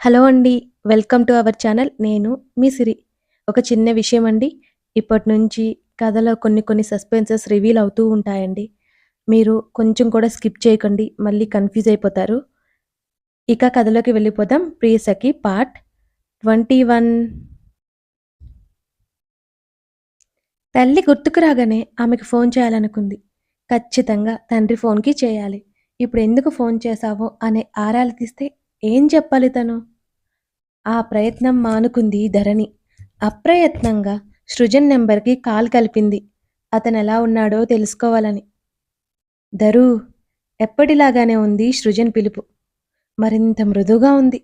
Hello అండి. Welcome to our channel. నేను మీ సిరి. ఒక చిన్న విషయం అండి. ఇప్పటి నుంచి కథలో కొన్ని కొన్ని సస్పెన్సెస్ రివీల్ అవుతూ ఉంటాయండి. మీరు కొంచెం కూడా స్కిప్ చేయకండి. మళ్ళీ కన్‌ఫ్యూజ్ అయిపోతారు. ఇక కథలోకి వెళ్ళిపోదాం. 'ప్రియసఖి' పార్ట్ 21 తల్లి గుర్తుకు రాగానే ఆమెకు ఫోన్ చేయాలనుకుంది. ఖచ్చితంగా తండ్రి ఫోన్‌కి చేయాలి. ఇప్పుడు ఎందుకు ఫోన్ చేశావో అనే ఆరాలు తీస్తే ఏం చెప్పాలి తను? ఆ ప్రయత్నం మానుకుంది ధరణి. అప్రయత్నంగా సృజన్ నెంబర్‌కి కాల్ కలిపింది. అతను ఎలా ఉన్నాడో తెలుసుకోవాలని. ధరూ! ఎప్పటిలాగానే ఉంది సృజన్ పిలుపు. మరింత మృదువుగా ఉంది.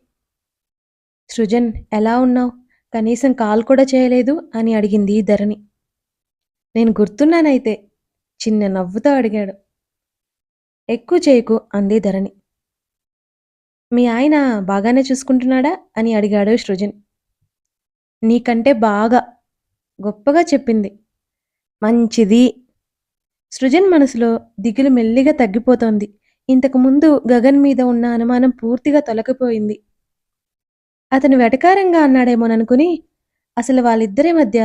సృజన్ ఎలా ఉన్నావు కనీసం కాల్ కూడా చేయలేదు అని అడిగింది ధరణి. నేను గుర్తున్నానైతే చిన్న నవ్వుతో అడిగాడు. ఎక్కువ చేయకు అంది ధరణి. మీ ఆయన బాగానే చూసుకుంటున్నాడా? అని అడిగాడు సృజన్. నీకంటే బాగా గొప్పగా చెప్పింది. మంచిది. సృజన్ మనసులో దిగులు మెల్లిగా తగ్గిపోతోంది. ఇంతకు ముందు గగన్ మీద ఉన్న అనుమానం పూర్తిగా తొలగిపోయింది. అతను వెటకారంగా అన్నాడేమోననుకుని అసలు వాళ్ళిద్దరి మధ్య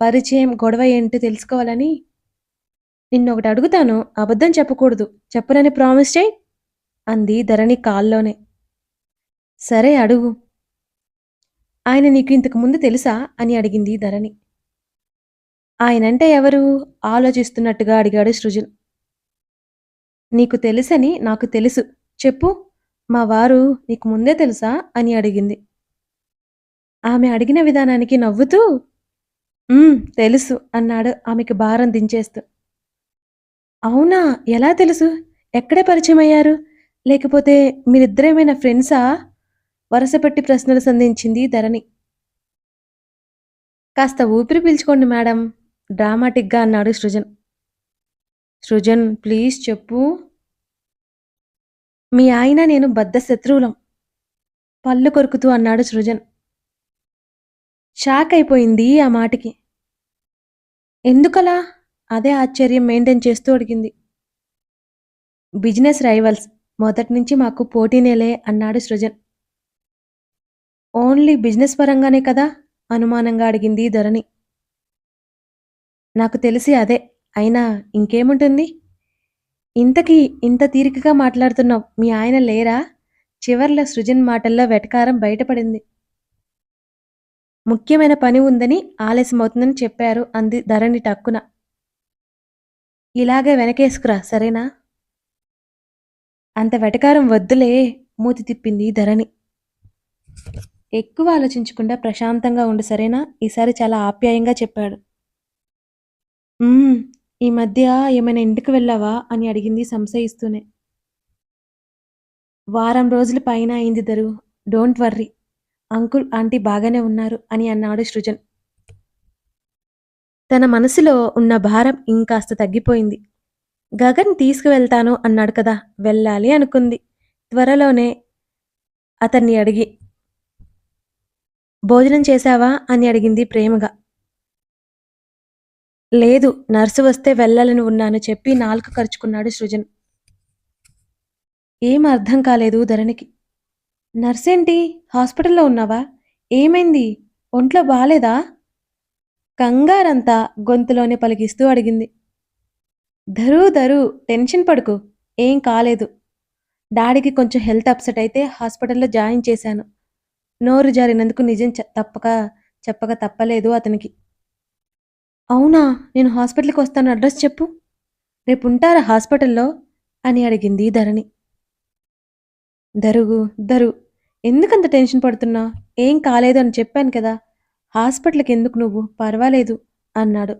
పరిచయం, గొడవ ఏంటో తెలుసుకోవాలని నిన్నొకటి అడుగుతాను. అబద్ధం చెప్పకూడదు. చెప్పనని ప్రామిస్ చేయి అంది ధరణి కాల్లోనే. సరే అడుగు. ఆయన నీకు ఇంతకు ముందు తెలుసా? అని అడిగింది ధరణి. ఆయనంటే ఎవరు? ఆలోచిస్తున్నట్టుగా అడిగాడు సృజన్. నీకు తెలుసని నాకు తెలుసు. చెప్పు. మా వారు నీకు ముందే తెలుసా? అని అడిగింది. ఆమె అడిగిన విధానానికి నవ్వుతూ తెలుసు అన్నాడు ఆమెకు భారం దించేస్తూ. అవునా? ఎలా తెలుసు? ఎక్కడ పరిచయమయ్యారు? లేకపోతే మీరిద్దరేమైనా ఫ్రెండ్సా? వరసపెట్టి ప్రశ్నలు సంధించింది ధరణి. కాస్త ఊపిరి పీల్చుకోండి మేడం డ్రామాటిక్గా అన్నాడు సృజన్. సృజన్ ప్లీజ్ చెప్పు. మీ ఆయన నేను బద్ధ శత్రువులం. పళ్ళు కొరుకుతూ అన్నాడు సృజన్. షాక్ అయిపోయింది ఆ మాటకి. ఎందుకలా? అదే ఆశ్చర్యం మెయింటైన్ చేస్తూ అడిగింది. Business rivals. మొదటి నుంచి మాకు పోటీనేలే అన్నాడు సృజన్. ఓన్లీ బిజినెస్ పరంగానే కదా? అనుమానంగా అడిగింది ధరణి. నాకు తెలిసి అదే. అయినా ఇంకేముంటుంది? ఇంతకీ ఇంత తీరికగా మాట్లాడుతున్నావు మీ ఆయన లేరా? చివర్లో సృజన్ మాటల్లో వెటకారం బయటపడింది. ముఖ్యమైన పని ఉందని ఆలస్యమవుతుందని చెప్పారు అంది ధరణి టక్కున. ఇలాగే వెనకేసుకురా సరేనా? అంత వెటకారం వద్దులే మూతి తిప్పింది ధరణి. ఎక్కువ ఆలోచించకుండా ప్రశాంతంగా ఉండు సరేనా? ఈసారి చాలా ఆప్యాయంగా చెప్పాడు. ఉమ్, ఈ మధ్య ఏమైనా ఇంటికి వెళ్ళావా? అని అడిగింది సంశయిస్తూనే. వారం రోజుల పైన అయింది దరు డోంట్ వర్రీ. అంకుల్, ఆంటీ బాగానే ఉన్నారు అని అన్నాడు సృజన్. తన మనసులో ఉన్న భారం ఇంకాస్త తగ్గిపోయింది. గగన్ తీసుకువెళ్తాను అన్నాడు కదా వెళ్ళాలి అనుకుంది. త్వరలోనే అతన్ని అడిగి భోజనం చేశావా? అని అడిగింది ప్రేమగా. లేదు నర్సు వస్తే వెళ్ళాలని ఉన్నాను చెప్పి నాలుక ఖర్చుకున్నాడు సృజన్. ఏం అర్థం కాలేదు ధరణికి. నర్సేంటి? హాస్పిటల్లో ఉన్నావా? ఏమైంది? ఒంట్లో బాలేదా? కంగారంతా గొంతులోనే పలికిస్తూ అడిగింది. ధరూ ధరూ టెన్షన్ పడుకు ఏం కాలేదు. డాడీకి కొంచెం హెల్త్ అప్సెట్ అయితే హాస్పిటల్లో జాయిన్ చేశాను. నోరు జారినందుకు నిజం తప్పక చెప్పక తప్పలేదు అతనికి. అవునా? నేను హాస్పిటల్కి వస్తాను అడ్రస్ చెప్పు. రేపుంటారా హాస్పిటల్లో? అని అడిగింది ధరణి. దరుగు దరు ఎందుకంత టెన్షన్ పడుతున్నా ఏం కాలేదు అని చెప్పాను కదా! హాస్పిటల్కి ఎందుకు నువ్వు? పర్వాలేదు అన్నాడు.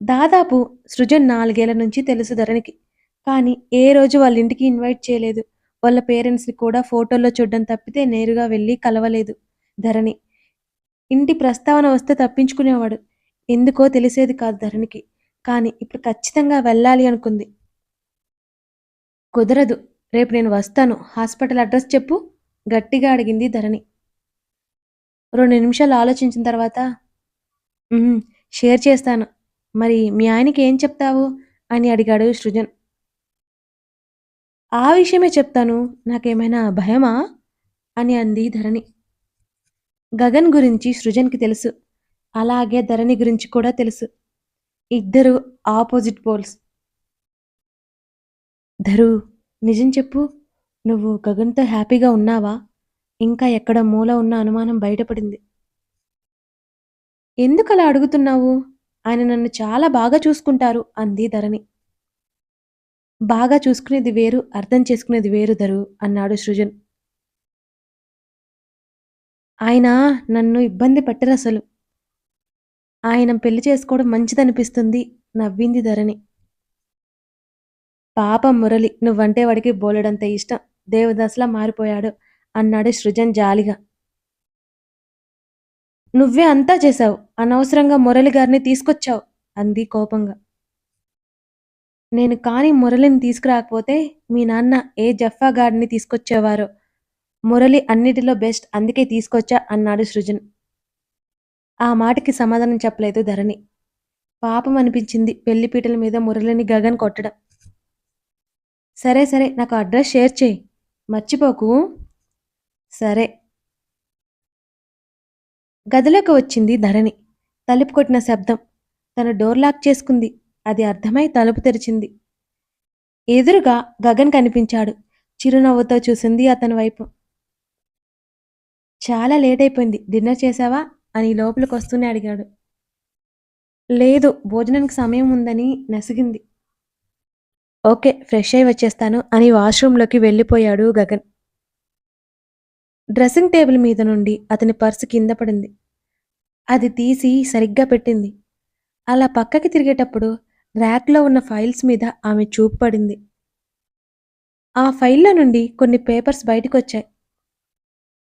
దాదాపు సృజన్ నాలుగేళ్ళ నుంచి తెలుసు ధరణికి. కానీ ఏ రోజు వాళ్ళ ఇంటికి ఇన్వైట్ చేయలేదు. వాళ్ళ పేరెంట్స్ని కూడా ఫోటోల్లో చూడడం తప్పితే నేరుగా వెళ్ళి కలవలేదు ధరణి. ఇంటి ప్రస్తావన వస్తే తప్పించుకునేవాడు. ఎందుకో తెలిసేది కాదు ధరణికి. కానీ ఇప్పుడు ఖచ్చితంగా వెళ్ళాలి అనుకుంది. కుదరదు. రేపు నేను వస్తాను. హాస్పిటల్ అడ్రస్ చెప్పు గట్టిగా అడిగింది ధరణి. రెండు నిమిషాలు ఆలోచించిన తర్వాత షేర్ చేస్తాను. మరి మీ ఆయనకి ఏం చెప్తావు? అని అడిగాడు సృజన్. ఆ విషయమే చెప్తాను. నాకేమైనా భయమా? అని అంది ధరణి. గగన్ గురించి సృజన్కి తెలుసు. అలాగే ధరణి గురించి కూడా తెలుసు. ఇద్దరు ఆపోజిట్ పోల్స్. ధరు నిజం చెప్పు. నువ్వు గగన్తో హ్యాపీగా ఉన్నావా? ఇంకా ఎక్కడ మూల ఉన్న అనుమానం బయటపడింది. ఎందుకు అలా అడుగుతున్నావు? ఆయన నన్ను చాలా బాగా చూసుకుంటారు అంది ధరణి. బాగా చూసుకునేది వేరు అర్థం చేసుకునేది వేరు ధరు అన్నాడు సృజన్. ఆయన నన్ను ఇబ్బంది పెట్టరు అసలు. ఆయన పెళ్ళి చేసుకోవడం మంచిదనిపిస్తుంది నవ్వింది ధరణి. పాపం మురళి నువ్వంటే వాడికి బోలెడంత ఇష్టం దేవదాసులా మారిపోయాడు అన్నాడు సృజన్ జాలిగా. నువ్వే అంతా చేశావు అనవసరంగా మురళి గారిని తీసుకొచ్చావు అంది కోపంగా. నేను కాని మురళిని తీసుకురాకపోతే మీ నాన్న ఏ జఫా గాడిని తీసుకొచ్చేవారో? మురళి అన్నిటిలో బెస్ట్ అందుకే తీసుకొచ్చా అన్నాడు సృజన్. ఆ మాటకి సమాధానం చెప్పలేదు ధరణి. పాపం అనిపించింది పెళ్ళిపీటల మీద మురళిని గగన్ కొట్టడం. సరే సరే నాకు అడ్రస్ షేర్ చేయి. మర్చిపోకు. సరే. గదిలోకి వచ్చింది ధరణి. తలుపు కొట్టిన శబ్దం. తను డోర్ లాక్ చేసుకుంది. అది అర్థమై తలుపు తెరిచింది. ఎదురుగా గగన్ కనిపించాడు. చిరునవ్వుతో చూసింది అతని వైపు. చాలా లేట్ అయిపోయింది. డిన్నర్ చేసావా అని లోపలికి వస్తూనే అడిగాడు. లేదు భోజనానికి సమయం ఉందని నసిగింది. ఓకే ఫ్రెష్ అయి వచ్చేస్తాను అని వాష్రూంలోకి వెళ్ళిపోయాడు గగన్. డ్రెస్సింగ్ టేబుల్ మీద నుండి అతని పర్సు కింద పడింది. అది తీసి సరిగ్గా పెట్టింది. అలా పక్కకి తిరిగేటప్పుడు ర్యాక్లో ఉన్న ఫైల్స్ మీద ఆమె చూపు పడింది. ఆ ఫైల్లో నుండి కొన్ని పేపర్స్ బయటకు వచ్చాయి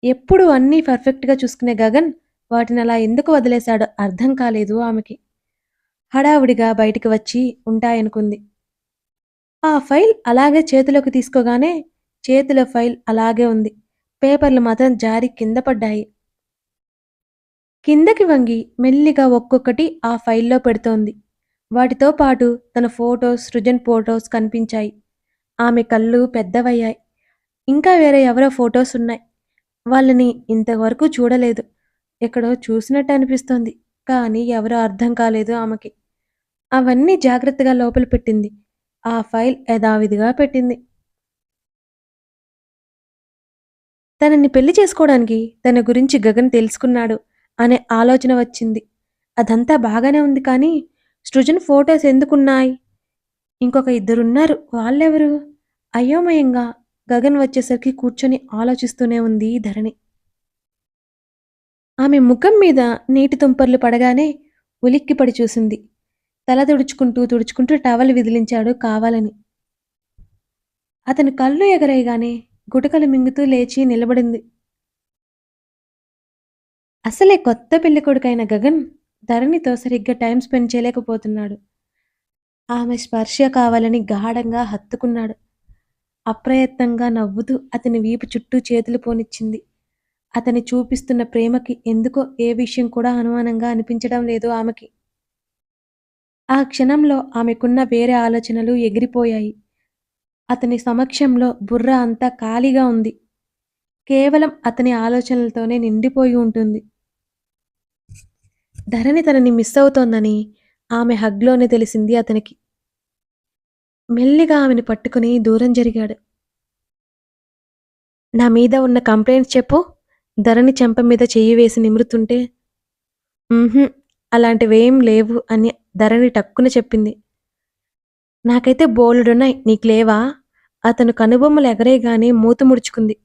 ఎప్పుడు అన్నీ పర్ఫెక్ట్గా చూసుకునే గగన్ వాటిని అలా ఎందుకు వదిలేశాడో అర్థం కాలేదు ఆమెకి. హడావుడిగా బయటికి వచ్చి ఉంటాయనుకుంది. ఆ ఫైల్ అలాగే చేతిలోకి తీసుకోగానే చేతిలో ఫైల్ అలాగే ఉంది. పేపర్లు మాత్రం జారి కింద పడ్డాయి. కిందకి వంగి మెల్లిగా ఒక్కొక్కటి ఆ ఫైల్లో పెడుతోంది. వాటితో పాటు తన ఫోటోస్ సృజన్ ఫోటోస్ కనిపించాయి. ఆమె కళ్ళు పెద్దవయ్యాయి. ఇంకా వేరే ఎవరో ఫోటోస్ ఉన్నాయి. వాళ్ళని ఇంతవరకు చూడలేదు. ఎక్కడో చూసినట్టు అనిపిస్తోంది. కానీ ఎవరో అర్థం కాలేదు ఆమెకి. అవన్నీ జాగ్రత్తగా లోపల పెట్టింది. ఆ ఫైల్ యథావిధిగా పెట్టింది. తనని పెళ్ళి చేసుకోవడానికి తన గురించి గగన్ తెలుసుకున్నాడు అనే ఆలోచన వచ్చింది. అదంతా బాగానే ఉంది కానీ సృజన్ ఫొటోస్ ఎందుకున్నాయి? ఇంకొక ఇద్దరున్నారు. వాళ్ళెవరు? అయోమయంగా గగన్ వచ్చేసరికి కూర్చొని ఆలోచిస్తూనే ఉంది ధరణి. ఆమె ముఖం మీద నీటి తుంపర్లు పడగానే ఉలిక్కిపడి చూసింది. తల తుడుచుకుంటూ తుడుచుకుంటూ టవల్ విదిలించాడు కావాలని. అతని కళ్ళు ఎగరేయగానే గుటకలు మింగుతూ లేచి నిలబడింది. అసలే కొత్త పెళ్ళి కొడుకైన గగన్ ధరణితో సరిగ్గా టైం స్పెండ్ చేయలేకపోతున్నాడు. ఆమె స్పర్శ కావాలని గాఢంగా హత్తుకున్నాడు. అప్రయత్నంగా నవ్వుతూ అతని వీపు చుట్టూ చేతులు పోనిచ్చింది. అతని చూపిస్తున్న ప్రేమకి ఎందుకో ఏ విషయం కూడా అనుమానంగా అనిపించడం లేదు ఆమెకి. ఆ క్షణంలో ఆమెకున్న వేరే ఆలోచనలు ఎగిరిపోయాయి. అతని సమక్షంలో బుర్ర అంతా ఖాళీగా ఉంది. కేవలం అతని ఆలోచనలతోనే నిండిపోయి ఉంటుంది. ధరణి తనని మిస్ అవుతోందని ఆమె హగ్లోనే తెలిసింది అతనికి. మెల్లిగా ఆమెను పట్టుకుని దూరం జరిగాడు. నా మీద ఉన్న కంప్లైంట్స్ చెప్పు ధరణి చెంప మీద చెయ్యి వేసి నిమురుతుంటే అలాంటివేం లేవు అని ధరణి టక్కున చెప్పింది. నాకైతే బోలుడున్నాయి నీకు లేవా? అతను కనుబొమ్మలు ఎగరేయగానే మూత ముడుచుకుంది.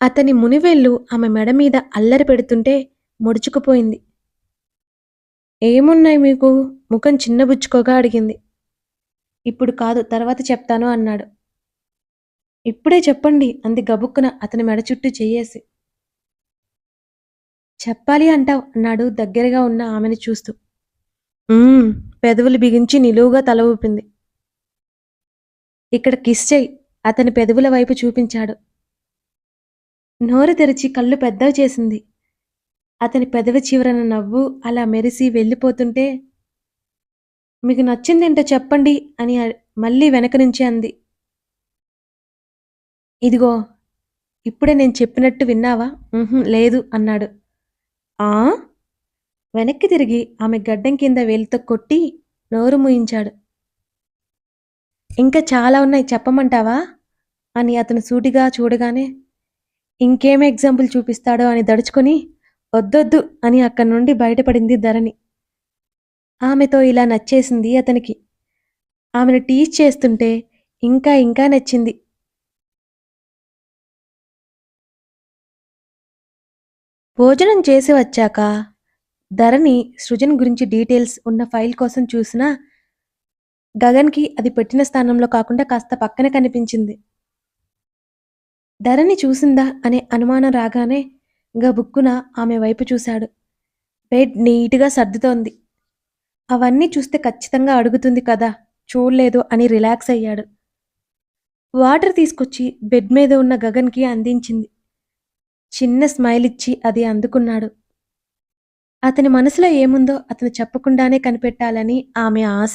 అతని మునివెళ్ళు ఆమె మెడ మీద అల్లరి పెడుతుంటే ముడుచుకుపోయింది. ఏమున్నాయి మీకు? ముఖం చిన్నబుచ్చుకోగా అడిగింది. ఇప్పుడు కాదు తర్వాత చెప్తాను అన్నాడు. ఇప్పుడే చెప్పండి అంది గబుక్కున అతని మెడ చుట్టూ చెయ్యేసి. చెప్పాలి అంటావు అన్నాడు దగ్గరగా ఉన్న ఆమెను చూస్తూ. పెదవులు బిగించి నిలువుగా తల ఊపింది. ఇక్కడ కిస్ చెయ్యి అతని పెదవుల వైపు చూపించాడు. నోరు తెరిచి కళ్ళు పెద్దవి చేసింది. అతని పెదవి చివరన నవ్వు అలా మెరిసి వెళ్ళిపోతుంటే మీకు నచ్చిందేంటో చెప్పండి అని మళ్ళీ వెనక నుంచి అంది. ఇదిగో ఇప్పుడే నేను చెప్పినట్టు విన్నావా? లేదు అన్నాడు. ఆ? వెనక్కి తిరిగి ఆమె గడ్డం కింద వేలితో కొట్టి నోరు మూయించాడు. ఇంకా చాలా ఉన్నాయి చెప్పమంటావా? అని అతను సూటిగా చూడగానే ఇంకేం ఎగ్జాంపుల్ చూపిస్తాడో అని దడుచుకొని వద్దొద్దు అని అక్కడి నుండి బయటపడింది ధరణి. ఆమెతో ఇలా నచ్చేసింది అతనికి. ఆమెను టీచ్ చేస్తుంటే ఇంకా ఇంకా నచ్చింది. భోజనం చేసి వచ్చాక ధరణి సృజన్ గురించి డీటెయిల్స్ ఉన్న ఫైల్ కోసం చూసినా గగన్కి అది పెట్టిన స్థానంలో కాకుండా కాస్త పక్కన కనిపించింది. ధరణి చూసిందా అనే అనుమానం రాగానే గబుక్కున ఆమె వైపు చూశాడు. బెడ్ నీట్గా సర్దుతోంది. అవన్నీ చూస్తే ఖచ్చితంగా అడుగుతుంది కదా చూడలేదు అని రిలాక్స్ అయ్యాడు. వాటర్ తీసుకొచ్చి బెడ్ మీద ఉన్న గగన్కి అందించింది. చిన్న స్మైల్ ఇచ్చి అది అందుకున్నాడు. అతని మనసులో ఏముందో అతను చెప్పకుండానే కనిపెట్టాలని ఆమె ఆశ.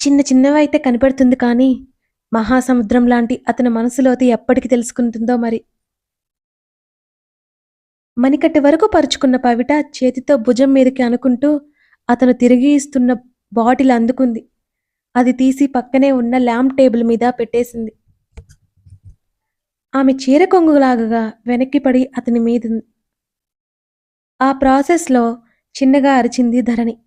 చిన్న చిన్నవైతే కనిపెడుతుంది కానీ మహాసముద్రం లాంటి అతని మనసులోతి ఎప్పటికి తెలుసుకుంటుందో మరి. మణికట్టి వరకు పరుచుకున్న పవిట చేతితో భుజం మీదకి అనుకుంటూ అతను తిరిగి ఇస్తున్న బాటిల్ అందుకుంది. అది తీసి పక్కనే ఉన్న ల్యాంప్ టేబుల్ మీద పెట్టేసింది. ఆమె చీర కొంగులాగా వెనక్కి పడి అతని మీద ఆ ప్రాసెస్లో చిన్నగా అరిచింది ధరణి.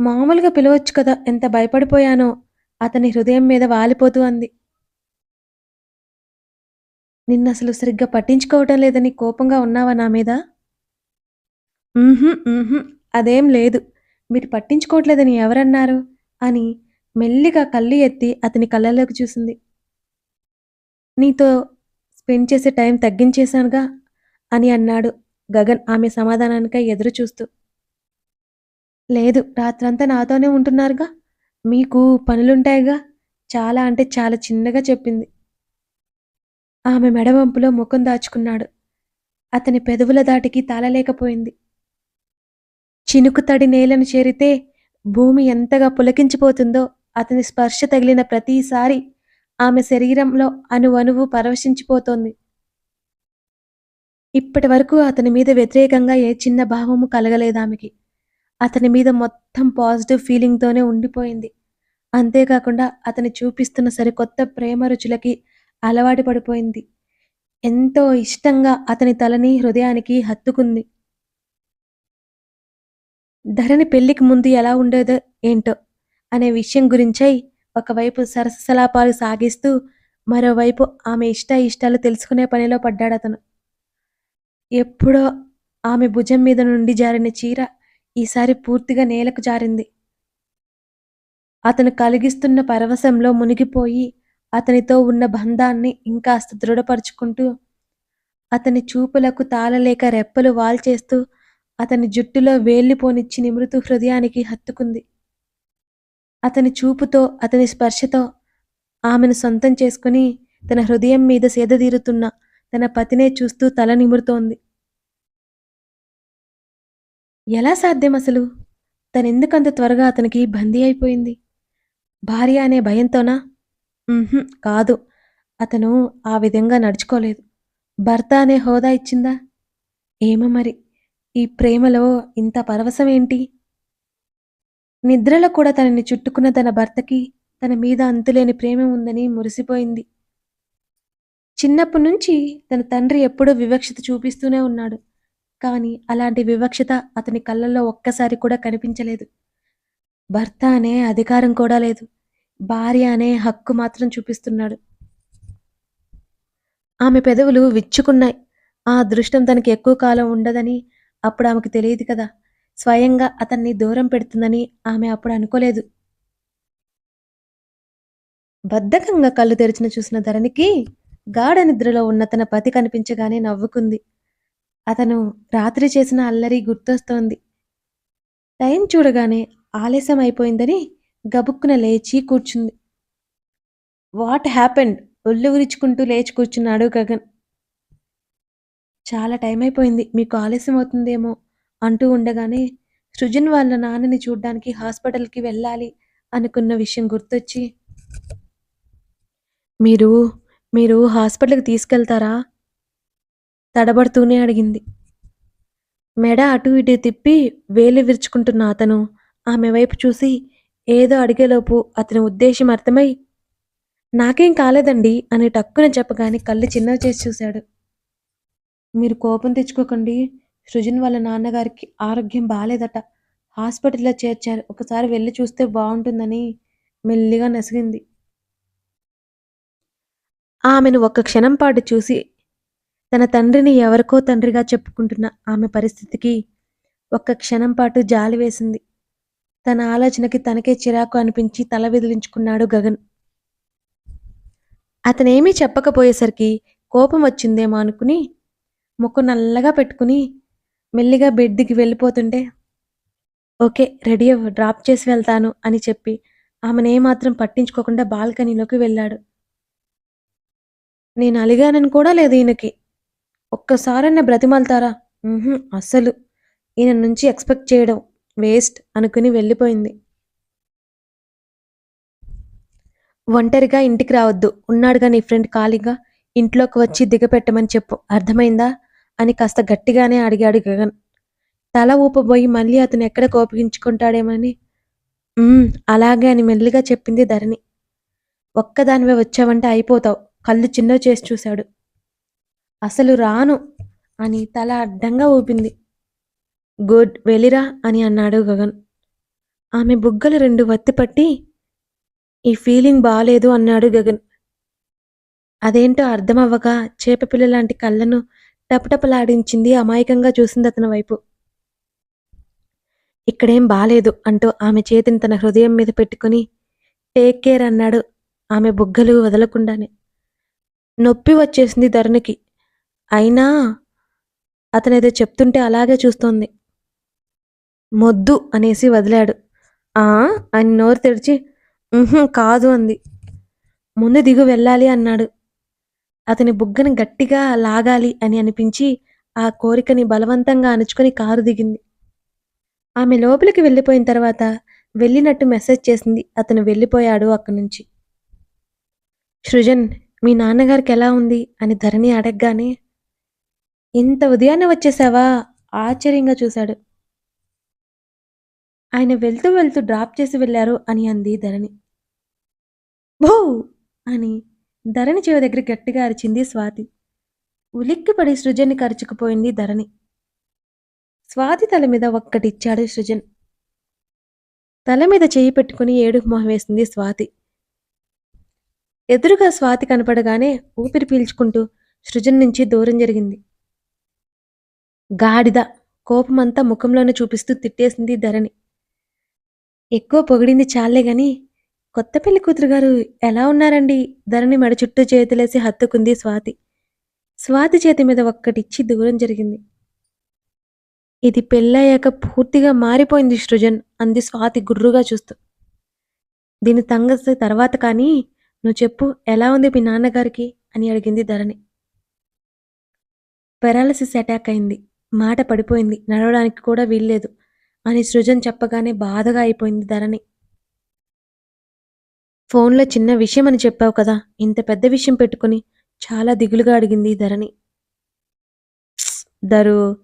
మామూలుగా పిలవచ్చు కదా ఎంత భయపడిపోయానో అతని హృదయం మీద వాలిపోతూ అంది. నిన్న అసలు సరిగ్గా పట్టించుకోవటం లేదని కోపంగా ఉన్నావా నా మీద? అదేం లేదు. మీరు పట్టించుకోవట్లేదని ఎవరన్నారు? అని మెల్లిగా కళ్ళు ఎత్తి అతని కళ్ళలోకి చూసింది. నీతో స్పెండ్ చేసే టైం తగ్గించేశానుగా అని అన్నాడు గగన్ ఆమె సమాధానానికై ఎదురు చూస్తూ. లేదు రాత్రంతా నాతోనే ఉంటున్నారుగా. మీకు పనులుంటాయిగా? చాలా అంటే చాలా చిన్నగా చెప్పింది. ఆమె మెడవంపులో ముఖం దాచుకున్నాడు. అతని పెదవుల దాటికి తాళలేకపోయింది. చినుకు తడి నేలను చేరితే భూమి ఎంతగా పులకించిపోతుందో అతని స్పర్శ తగిలిన ప్రతిసారి ఆమె శరీరంలో అణువణువు పరవశించిపోతోంది. ఇప్పటి వరకు అతని మీద వ్యతిరేకంగా ఏ చిన్న భావము కలగలేదు ఆమెకి అతని మీద మొత్తం పాజిటివ్ ఫీలింగ్తోనే ఉండిపోయింది. అంతేకాకుండా అతని చూపిస్తున్న సరికొత్త ప్రేమ రుచులకి అలవాటు పడిపోయింది. ఎంతో ఇష్టంగా అతని తలని హృదయానికి హత్తుకుంది. ధరణి పెళ్ళికి ముందు ఎలా ఉండేదో ఏంటో అనే విషయం గురించై ఒకవైపు సరసలాపాలు సాగిస్తూ మరోవైపు ఆమె ఇష్ట ఇష్టాలు తెలుసుకునే పనిలో పడ్డాడు అతను. ఎప్పుడో ఆమె భుజం మీద నుండి జారిన చీర ఈసారి పూర్తిగా నేలకు జారింది. అతను కలిగిస్తున్న పరవశంలో మునిగిపోయి అతనితో ఉన్న బంధాన్ని ఇంకాస్త దృఢపరుచుకుంటూ అతని చూపులకు తాళలేక రెప్పలు వాల్చేస్తూ అతని జుట్టులో వేళ్ళిపోనిచ్చి నిమృతు హృదయానికి హత్తుకుంది. అతని చూపుతో అతని స్పర్శతో ఆమెను సొంతం చేసుకుని తన హృదయం మీద సేదదీరుతున్న తన పతినే చూస్తూ తల నిమురుతోంది. ఎలా సాధ్యం అసలు? తనెందుకంత త్వరగా అతనికి బందీ అయిపోయింది? భార్య అనే భయంతోనా? ఉహుం, కాదు. అతను ఆ విధంగా నడుచుకోలేదు. భర్త అనే హోదా ఇచ్చిందా? ఏమో మరి. ఈ ప్రేమలో ఇంత పరవశం ఏంటి? నిద్రలో కూడా తనని చుట్టుకున్న తన భర్తకి తన మీద అంతులేని ప్రేమ ఉందని మురిసిపోయింది. చిన్నప్పటి నుంచి తన తండ్రి ఎప్పుడూ వివక్షత చూపిస్తూనే ఉన్నాడు. కానీ అలాంటి వివక్షత అతని కళ్ళల్లో ఒక్కసారి కూడా కనిపించలేదు. భర్త అనే అధికారం కూడా లేదు. భార్య అనే హక్కు మాత్రం చూపిస్తున్నాడు. ఆమె పెదవులు విచ్చుకున్నాయి. ఆ అదృష్టం తనకి ఎక్కువ కాలం ఉండదని అప్పుడు ఆమెకు తెలియదు కదా. స్వయంగా అతన్ని దూరం పెడుతుందని ఆమె అప్పుడు అనుకోలేదు. బద్ధకంగా కళ్ళు తెరిచిన చూసిన ధరణికి గాఢ నిద్రలో ఉన్న తన పతి కనిపించగానే నవ్వుకుంది. అతను రాత్రి చేసిన అల్లరి గుర్తొస్తోంది. టైం చూడగానే ఆలస్యం అయిపోయిందని గబుక్కున లేచి కూర్చుంది. వాట్ హ్యాపెండ్ ఒళ్ళు ఉరుచుకుంటూ లేచి కూర్చున్నాడు గగన్. చాలా టైం అయిపోయింది. మీకు ఆలస్యం అవుతుందేమో అంటూ ఉండగానే సృజన్ వాళ్ళ నాన్నని చూడ్డానికి హాస్పిటల్కి వెళ్ళాలి అనుకున్న విషయం గుర్తొచ్చి మీరు మీరు హాస్పిటల్కి తీసుకెళ్తారా? తడబడుతూనే అడిగింది. మెడ అటు ఇటు తిప్పి వేలు విరుచుకుంటున్న అతను ఆమె వైపు చూసి ఏదో అడిగేలోపు అతని ఉద్దేశం అర్థమై నాకేం కాలేదండి అని టక్కున చెప్పగానే కళ్ళు చిన్నవి చేసి చూశాడు. మీరు కోపం తెచ్చుకోకండి. సృజన్ వాళ్ళ నాన్నగారికి ఆరోగ్యం బాగాలేదట హాస్పిటల్లో చేర్చారు. ఒకసారి వెళ్ళి చూస్తే బాగుంటుందని మెల్లిగా నసిగింది. ఆమెను ఒక్క క్షణం పాటు చూసి తన తండ్రిని ఎవరికో తండ్రిగా చెప్పుకుంటున్న ఆమె పరిస్థితికి ఒక్క క్షణం పాటు జాలి వేసింది. తన ఆలోచనకి తనకే చిరాకు అనిపించి తల విదిలించుకున్నాడు గగన్. అతనేమీ చెప్పకపోయేసరికి కోపం వచ్చిందేమో అనుకుని ముక్కు నల్లగా పెట్టుకుని మెల్లిగా బెడ్కి వెళ్ళిపోతుంటే ఓకే రెడీ అవ్వు డ్రాప్ చేసి వెళ్తాను అని చెప్పి ఆమెను ఏమాత్రం పట్టించుకోకుండా బాల్కనీలోకి వెళ్ళాడు. నేను అలిగానని కూడా లేదు ఈయనకి. ఒక్కసారన్నా బ్రతిమాలతారా? అస్సలు. ఈయన నుంచి ఎక్స్పెక్ట్ చేయడం. వేస్ట్ అనుకుని వెళ్ళిపోయింది. ఒంటరిగా ఇంటికి రావద్దు. ఉన్నాడుగా నీ ఫ్రెండ్ ఖాళీగా? ఇంట్లోకి వచ్చి దిగపెట్టమని చెప్పు. అర్థమైందా? అని కాస్త గట్టిగానే అడిగాడు గగన్. తల ఊపబోయి మళ్ళీ అతను ఎక్కడ కోపగించుకుంటాడేమని "ఉమ్, అలాగే అని మెల్లిగా చెప్పింది ధరణి. ఒక్కదానివే వచ్చావంటే అయిపోతావు. కళ్ళు చిన్నవి చేసి చూశాడు. అసలు రాను అని తల అడ్డంగా ఊపింది. గుడ్ వెళ్ళిరా అని అన్నాడు గగన్. ఆమె బుగ్గలు రెండు వత్తిపట్టి ఈ ఫీలింగ్ బాలేదు అన్నాడు గగన్. అదేంటో అర్థమవ్వక చేపపిల్ల లాంటి కళ్ళను టపటపలాడించింది అమాయకంగా చూసింది అతని వైపు. ఇక్కడేం బాలేదు అంటూ ఆమె చేతిని తన హృదయం మీద పెట్టుకుని టేక్ కేర్ అన్నాడు ఆమె బుగ్గలు వదలకుండానే. నొప్పి వచ్చేసింది ధరణికి. అయినా అతనేదో చెప్తుంటే అలాగే చూస్తోంది. మొద్దు అనేసి వదిలాడు. ఆ? అని నోరు తెరిచి కాదు అంది. ముందు దిగు వెళ్ళాలి అన్నాడు. అతని బుగ్గని గట్టిగా లాగాలి అని అనిపించి ఆ కోరికని బలవంతంగా అణుచుకొని కారు దిగింది. ఆమె లోపలికి వెళ్ళిపోయిన తర్వాత వెళ్ళినట్టు మెసేజ్ చేసింది అతను వెళ్ళిపోయాడు అక్కడి నుంచి. సృజన్ మీ నాన్నగారికి ఎలా ఉంది? అని ధరణి అడగగానే ఇంత ఉదయాన్నే వచ్చేసావా? ఆశ్చర్యంగా చూశాడు. ఆయన వెళ్తూ వెళ్తూ డ్రాప్ చేసి వెళ్ళారు అని అంది ధరణి. భూ! అని ధరణి చెవి దగ్గర గట్టిగా అరిచింది స్వాతి. ఉలిక్కిపడి సృజన్ని కరుచుకుపోయింది ధరణి. స్వాతి తల మీద ఒక్కటిచ్చాడు సృజన్. తల మీద చేయి పెట్టుకుని ఏడుపు మొహం వేసింది స్వాతి. ఎదురుగా స్వాతి కనపడగానే ఊపిరి పీల్చుకుంటూ సృజన్ నుంచి దూరం జరిగింది. గాడిద కోపమంతా ముఖంలోనే చూపిస్తూ తిట్టేసింది ధరణి. ఎక్కువ పొగిడింది చాలే గాని కొత్త పెళ్ళి కూతురు గారు ఎలా ఉన్నారండి? ధరణి మెడ చుట్టూ చేతులేసి హత్తుకుంది స్వాతి. స్వాతి చేతి మీద ఒక్కటిచ్చి దూరం జరిగింది. ఇది పెళ్ళయ్యాక పూర్తిగా మారిపోయింది సృజన్ అంది స్వాతి గుర్రుగా చూస్తూ. దీని తంగసి తర్వాత కానీ నువ్వు చెప్పు ఎలా ఉంది మీ నాన్నగారికి? అని అడిగింది ధరణి. పెరాలసిస్ అటాక్ అయింది. మాట పడిపోయింది. నడవడానికి కూడా వీల్లేదు. అని సృజన్ చెప్పగానే బాధగా అయిపోయింది ధరణి. ఫోన్లో చిన్న విషయం అని చెప్పావు కదా ఇంత పెద్ద విషయం పెట్టుకుని చాలా దిగులుగా అడిగింది ధరణి. దరు ధరు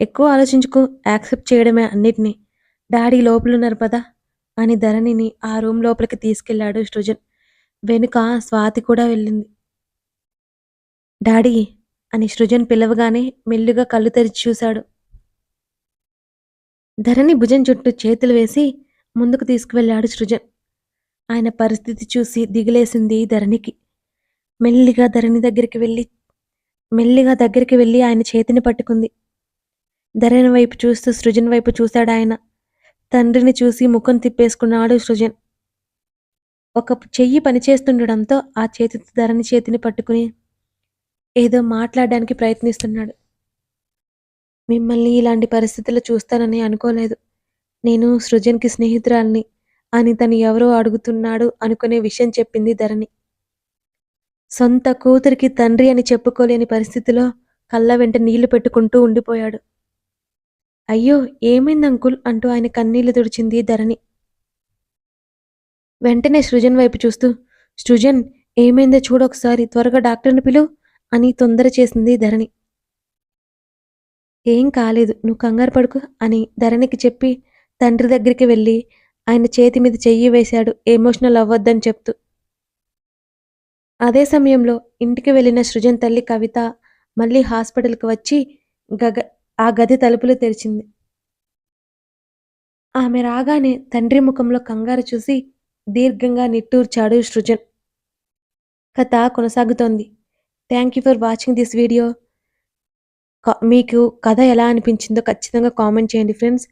ఎక్కువ ఆలోచించుకో యాక్సెప్ట్ చేయడమే అన్నిటినీ. డాడీ లోపలున్నారు పదా అని ధరణిని ఆ రూమ్ లోపలికి తీసుకెళ్ళాడు సృజన్. వెనుక స్వాతి కూడా వెళ్ళింది. డాడీ అని సృజన్ పిలవగానే మెల్లుగా కళ్ళు తెరిచి చూశాడు. ధరణి భుజం చుట్టూ చేతులు వేసి ముందుకు తీసుకువెళ్ళాడు సృజన్. ఆయన పరిస్థితి చూసి దిగులేసింది ధరణికి. మెల్లిగా ధరణి దగ్గరికి వెళ్ళి మెల్లిగా దగ్గరికి వెళ్ళి ఆయన చేతిని పట్టుకుంది. ధరణి వైపు చూస్తూ సృజన్ వైపు చూశాడు ఆయన. తండ్రిని చూసి ముఖం తిప్పేసుకున్నాడు సృజన్. ఒక చెయ్యి పనిచేస్తుండడంతో ఆ చేతితో ధరణి చేతిని పట్టుకుని ఏదో మాట్లాడడానికి ప్రయత్నిస్తున్నాడు. మిమ్మల్ని ఇలాంటి పరిస్థితుల్లో చూస్తానని అనుకోలేదు. నేను సృజన్కి స్నేహితురాల్ని అని తను ఎవరో అడుగుతున్నాడు అనుకునే విషయం చెప్పింది ధరణి. సొంత కూతురికి తండ్రి అని చెప్పుకోలేని పరిస్థితిలో కళ్ళ వెంట నీళ్ళు పెట్టుకుంటూ ఉండిపోయాడు. అయ్యో ఏమైంది అంకుల్? అంటూ ఆయన కన్నీళ్ళు తుడిచింది ధరణి. వెంటనే సృజన్ వైపు చూస్తూ సృజన్ ఏమైందో చూడొకసారి త్వరగా డాక్టర్ని పిలువు అని తొందర చేసింది ధరణి. ఏం కాలేదు నువ్వు కంగారు పడుకు అని ధరణికి చెప్పి తండ్రి దగ్గరికి వెళ్ళి ఆయన చేతి మీద చెయ్యి వేశాడు. ఎమోషనల్ అవ్వద్దని చెప్తూ. అదే సమయంలో ఇంటికి వెళ్ళిన సృజన్ తల్లి కవిత మళ్ళీ హాస్పిటల్కి వచ్చి గగ ఆ గది తలుపులు తెరిచింది. ఆమె రాగానే తండ్రి ముఖంలో కంగారు చూసి దీర్ఘంగా నిట్టూర్చాడు సృజన్. కథ కొనసాగుతోంది. Thank you for watching this video. మీకు కథ ఎలా అనిపించిందో ఖచ్చితంగా కామెంట్ చేయండి ఫ్రెండ్స్.